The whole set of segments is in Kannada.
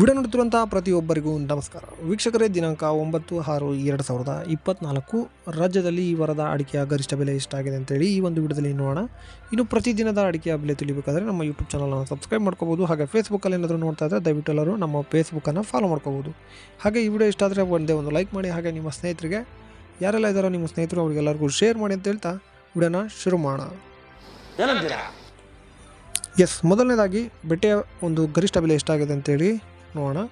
ವಿಡಿಯೋ ನೋಡುತ್ತಿರುವಂಥ ಪ್ರತಿಯೊಬ್ಬರಿಗೂ ನಮಸ್ಕಾರ. ವೀಕ್ಷಕರೇ ದಿನಾಂಕ ಒಂಬತ್ತು ಆರು ಎರಡು ಸಾವಿರದ ಇಪ್ಪತ್ನಾಲ್ಕು. ರಾಜ್ಯದಲ್ಲಿ ಈ ವಾರದ ಅಡಿಕೆಯ ಗರಿಷ್ಠ ಬೆಲೆ ಎಷ್ಟಾಗಿದೆ ಅಂತೇಳಿ ಈ ಒಂದು ವಿಡಿಯೋದಲ್ಲಿ ನೋಡೋಣ. ಇನ್ನು ಪ್ರತಿದಿನದ ಅಡಿಕೆಯ ಬೆಲೆ ತಿಳಿಬೇಕಾದ್ರೆ ನಮ್ಮ ಯೂಟ್ಯೂಬ್ ಚಾನಲನ್ನು ಸಬ್ಸ್ಕ್ರೈಬ್ ಮಾಡ್ಕೋಬೋದು ಹಾಗೆ ಫೇಸ್ಬುಕ್ಕಲ್ಲಿ ಏನಾದರೂ ನೋಡ್ತಾ ಇದ್ದರೆ ದಯವಿಟ್ಟು ಎಲ್ಲರೂ ನಮ್ಮ ಫೇಸ್ಬುಕ್ಕನ್ನು ಫಾಲೋ ಮಾಡ್ಕೋಬೋದು ಹಾಗೆ ಈ ವಿಡಿಯೋ ಇಷ್ಟ ಆದರೆ ಒಂದೇ ಒಂದು ಲೈಕ್ ಮಾಡಿ. ಹಾಗೆ ನಿಮ್ಮ ಸ್ನೇಹಿತರಿಗೆ ಯಾರೆಲ್ಲ ಇದ್ದಾರೋ ನಿಮ್ಮ ಸ್ನೇಹಿತರು ಅವರಿಗೆಲ್ಲರಿಗೂ ಶೇರ್ ಮಾಡಿ ಅಂತ ಹೇಳ್ತಾ ವಿಡಿಯೋನ ಶುರು ಮಾಡೋಣ. ಎಸ್ ಮೊದಲನೇದಾಗಿ ಬೆಟ್ಟೆಯ ಒಂದು ಗರಿಷ್ಠ ಬೆಲೆ ಎಷ್ಟಾಗಿದೆ ಅಂತೇಳಿ ನೋಡೋಣ.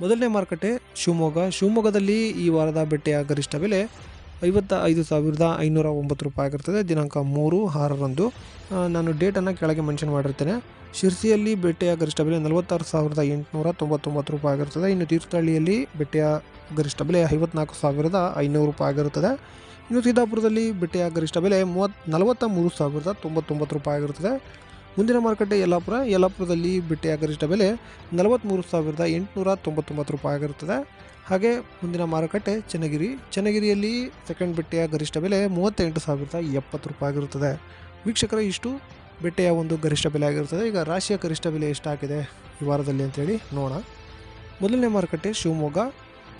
ಮೊದಲನೇ ಮಾರುಕಟ್ಟೆ ಶಿವಮೊಗ್ಗ. ಶಿವಮೊಗ್ಗದಲ್ಲಿ ಈ ವಾರದ ಬೆಟ್ಟೆಯ ಗರಿಷ್ಠ ಬೆಲೆ ಐವತ್ತ ಐದು ಸಾವಿರದ ಐನೂರ ಒಂಬತ್ತು ರೂಪಾಯಿ ಆಗಿರ್ತದೆ ದಿನಾಂಕ ಮೂರು, ಆರರಂದು. ನಾನು ಡೇಟನ್ನು ಕೆಳಗೆ ಮೆನ್ಷನ್ ಮಾಡಿರ್ತೇನೆ. ಶಿರ್ಸಿಯಲ್ಲಿ ಬೆಟ್ಟೆಯ ಗರಿಷ್ಠ ಬೆಲೆ ನಲವತ್ತಾರು ಸಾವಿರದ ಎಂಟುನೂರ ತೊಂಬತ್ತೊಂಬತ್ತು ರೂಪಾಯಿ ಆಗಿರ್ತದೆ ಇನ್ನು ತೀರ್ಥಹಳ್ಳಿಯಲ್ಲಿ ಬೆಟ್ಟೆಯ ಗರಿಷ್ಠ ಬೆಲೆ ಐವತ್ನಾಲ್ಕು ಸಾವಿರದ ಐನೂರು ರೂಪಾಯಿ ಆಗಿರುತ್ತದೆ. ಇನ್ನು ಸಿದ್ದಾಪುರದಲ್ಲಿ ಬೆಟ್ಟೆಯ ಗರಿಷ್ಠ ಬೆಲೆ ಮೂವತ್ತು ನಲವತ್ತ ಮೂರು ಸಾವಿರದ ತೊಂಬತ್ತೊಂಬತ್ತು ರೂಪಾಯಿ ಆಗಿರುತ್ತದೆ. ಮುಂದಿನ ಮಾರುಕಟ್ಟೆ ಯಲ್ಲಾಪುರ. ಯಲ್ಲಾಪುರದಲ್ಲಿ ಬಿಟ್ಟೆಯ ಗರಿಷ್ಠ ಬೆಲೆ ನಲವತ್ತ್ಮೂರು ಸಾವಿರದ ಎಂಟುನೂರ ತೊಂಬತ್ತೊಂಬತ್ತು ರೂಪಾಯಿ ಆಗಿರುತ್ತದೆ. ಹಾಗೆ ಮುಂದಿನ ಮಾರುಕಟ್ಟೆ ಚನ್ನಗಿರಿ. ಚನ್ನಗಿರಿಯಲ್ಲಿ ಸೆಕೆಂಡ್ ಬೆಟ್ಟೆಯ ಗರಿಷ್ಠ ಬೆಲೆ ಮೂವತ್ತೆಂಟು ಸಾವಿರದ ಎಪ್ಪತ್ತು ರೂಪಾಯಿ ಆಗಿರುತ್ತದೆ. ವೀಕ್ಷಕರ, ಇಷ್ಟು ಬೆಟ್ಟೆಯ ಒಂದು ಗರಿಷ್ಠ ಬೆಲೆ ಆಗಿರುತ್ತದೆ. ಈಗ ರಾಶಿಯ ಗರಿಷ್ಠ ಬೆಲೆ ಎಷ್ಟಾಗಿದೆ ಈ ವಾರದಲ್ಲಿ ಅಂತೇಳಿ ನೋಡೋಣ. ಮೊದಲನೇ ಮಾರುಕಟ್ಟೆ ಶಿವಮೊಗ್ಗ.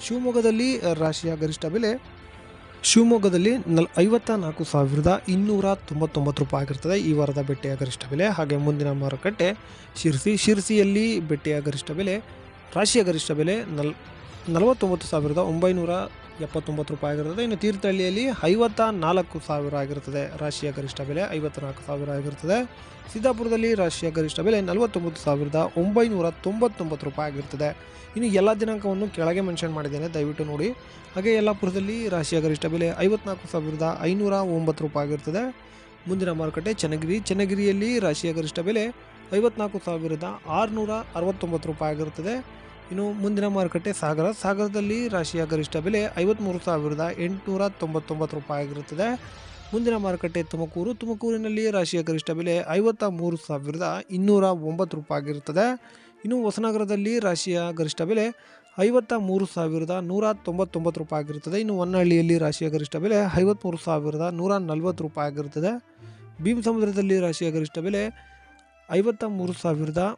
ಶಿವಮೊಗ್ಗದಲ್ಲಿ ರಾಶಿಯ ಗರಿಷ್ಠ ಬೆಲೆ ಶಿವಮೊಗ್ಗದಲ್ಲಿ ನಲ್ ಐವತ್ತ ನಾಲ್ಕು ಸಾವಿರದ ಇನ್ನೂರ ತೊಂಬತ್ತೊಂಬತ್ತು ರೂಪಾಯಿ ಆಗಿರ್ತದೆ. ಈ ವಾರದ ಬೆಟ್ಟೆಯ ಗರಿಷ್ಠ ಬೆಲೆ ಹಾಗೆ ಮುಂದಿನ ಮಾರುಕಟ್ಟೆ ಶಿರ್ಸಿ, ಶಿರ್ಸಿಯಲ್ಲಿ ಬೆಟ್ಟೆಯ ಗರಿಷ್ಠ ಬೆಲೆ ರಾಶಿಯ ಗರಿಷ್ಠ ಬೆಲೆ ನಲ್ ನಲವತ್ತೊಂಬತ್ತು ಸಾವಿರದ ಒಂಬೈನೂರ ಎಪ್ಪತ್ತೊಂಬತ್ತು ರೂಪಾಯಿ ಆಗಿರ್ತದೆ. ಇನ್ನು ತೀರ್ಥಹಳ್ಳಿಯಲ್ಲಿ ಐವತ್ತ ನಾಲ್ಕು ಸಾವಿರ ಆಗಿರುತ್ತದೆ ರಾಶಿಯ ಗರಿಷ್ಠ ಬೆಲೆ ಐವತ್ತ್ನಾಲ್ಕು ಸಾವಿರ ಆಗಿರ್ತದೆ. ಸಿದ್ದಾಪುರದಲ್ಲಿ ರಾಶಿಯ ಗರಿಷ್ಠ ಬೆಲೆ ನಲವತ್ತೊಂಬತ್ತು ಸಾವಿರದ ಒಂಬೈನೂರ ತೊಂಬತ್ತೊಂಬತ್ತು ರೂಪಾಯಿ ಆಗಿರ್ತದೆ. ಇನ್ನು ಎಲ್ಲ ದಿನಾಂಕವನ್ನು ಕೆಳಗೆ ಮೆನ್ಷನ್ ಮಾಡಿದ್ದೇನೆ. ದಯವಿಟ್ಟು ನೋಡಿ. ಹಾಗೆ ಯಲ್ಲಾಪುರದಲ್ಲಿ ರಾಶಿಯ ಗರಿಷ್ಠ ಬೆಲೆ ಐವತ್ನಾಲ್ಕು ಸಾವಿರದ ಐನೂರ ಒಂಬತ್ತು ರೂಪಾಯಿ ಆಗಿರ್ತದೆ. ಮುಂದಿನ ಮಾರುಕಟ್ಟೆ ಚನ್ನಗಿರಿ. ಚನ್ನಗಿರಿಯಲ್ಲಿ ರಾಶಿಯ ಗರಿಷ್ಠ ಬೆಲೆ ಐವತ್ನಾಲ್ಕು ಸಾವಿರದ ಆರುನೂರ ಅರವತ್ತೊಂಬತ್ತು ರೂಪಾಯಿ ಆಗಿರುತ್ತದೆ ಇನ್ನು ಮುಂದಿನ ಮಾರುಕಟ್ಟೆ ಸಾಗರ. ಸಾಗರದಲ್ಲಿ ರಾಶಿಯ ಗರಿಷ್ಠ ಬೆಲೆ ಐವತ್ತ್ಮೂರು ಸಾವಿರದ ಎಂಟುನೂರ ತೊಂಬತ್ತೊಂಬತ್ತು ರೂಪಾಯಿ ಆಗಿರುತ್ತದೆ. ಮುಂದಿನ ಮಾರುಕಟ್ಟೆ ತುಮಕೂರು. ತುಮಕೂರಿನಲ್ಲಿ ರಾಶಿಯ ಗರಿಷ್ಠ ಬೆಲೆ ಐವತ್ತ ಮೂರು ಸಾವಿರದ ಇನ್ನೂರ ಒಂಬತ್ತು ರೂಪಾಯಿ ಆಗಿರುತ್ತದೆ. ಇನ್ನು ಹೊಸನಗರದಲ್ಲಿ ರಾಶಿಯ ಗರಿಷ್ಠ ಬೆಲೆ ಐವತ್ತ ಮೂರು ಸಾವಿರದ ನೂರ ತೊಂಬತ್ತೊಂಬತ್ತು ರೂಪಾಯಿ ಆಗಿರುತ್ತದೆ. ಇನ್ನು ಹೊನ್ನಳ್ಳಿಯಲ್ಲಿ ರಾಶಿಯ ಗರಿಷ್ಠ ಬೆಲೆ ಐವತ್ತ್ಮೂರು ಸಾವಿರದ ನೂರ ನಲವತ್ತು ರೂಪಾಯಿ ಆಗಿರುತ್ತದೆ. ಭೀಮಸಮುದ್ರದಲ್ಲಿ ರಾಶಿಯ ಗರಿಷ್ಠ ಬೆಲೆ ಐವತ್ತ ಮೂರು ಸಾವಿರದ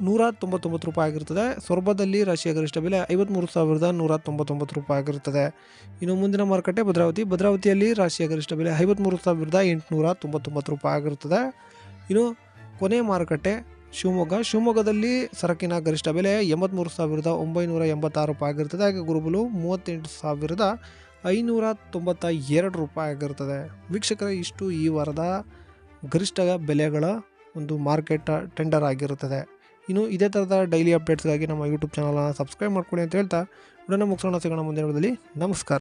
ನೂರ ತೊಂಬತ್ತೊಂಬತ್ತು ರೂಪಾಯಿ ಆಗಿರುತ್ತದೆ ಸೊರಬದಲ್ಲಿ ರಾಶಿಯ ಗರಿಷ್ಠ ಬೆಲೆ ಐವತ್ತ್ಮೂರು ಸಾವಿರದ ನೂರ ತೊಂಬತ್ತೊಂಬತ್ತು ರೂಪಾಯಿ ಆಗಿರುತ್ತದೆ ಇನ್ನು ಮುಂದಿನ ಮಾರುಕಟ್ಟೆ ಭದ್ರಾವತಿ. ಭದ್ರಾವತಿಯಲ್ಲಿ ರಾಶಿಯ ಗರಿಷ್ಠ ಬೆಲೆ ಐವತ್ತ್ಮೂರು ಸಾವಿರದ ಎಂಟುನೂರ ತೊಂಬತ್ತೊಂಬತ್ತು ರೂಪಾಯಿ ಆಗಿರುತ್ತದೆ ಇನ್ನು ಕೊನೆ ಮಾರುಕಟ್ಟೆ ಶಿವಮೊಗ್ಗ. ಶಿವಮೊಗ್ಗದಲ್ಲಿ ಸರಕಿನ ಗರಿಷ್ಠ ಬೆಲೆ ಎಂಬತ್ತ್ಮೂರು ಸಾವಿರದ ಒಂಬೈನೂರ ಎಂಬತ್ತಾರು ರೂಪಾಯಿ ಆಗಿರ್ತದೆ. ಹಾಗೆ ಗುರುಬಲು ಮೂವತ್ತೆಂಟು ಸಾವಿರದ ಐನೂರ ತೊಂಬತ್ತ ಎರಡು ರೂಪಾಯಿ ಆಗಿರ್ತದೆ. ವೀಕ್ಷಕರ, ಇಷ್ಟು ಈ ವಾರದ ಗರಿಷ್ಠ ಬೆಲೆಗಳ ಒಂದು ಮಾರ್ಕೆಟ್ ಟೆಂಡರ್ ಆಗಿರುತ್ತದೆ. ಇನ್ನು ಇದೇ ಥರದ ಡೈಲಿ ಅಪ್ಡೇಟ್ಸ್ಗಾಗಿ ನಮ್ಮ ಯೂಟ್ಯೂಬ್ ಚಾನಲ್ನ ಸಬ್ಸ್ಕ್ರೈಬ್ ಮಾಡ್ಕೊಳ್ಳಿ ಅಂತ ಹೇಳ್ತಾ, ವಿಡಿಯೋನ ಮುಗಿಸೋಣ ಸಿಗೋಣ ಮುಂದಿನ ನಮಸ್ಕಾರ.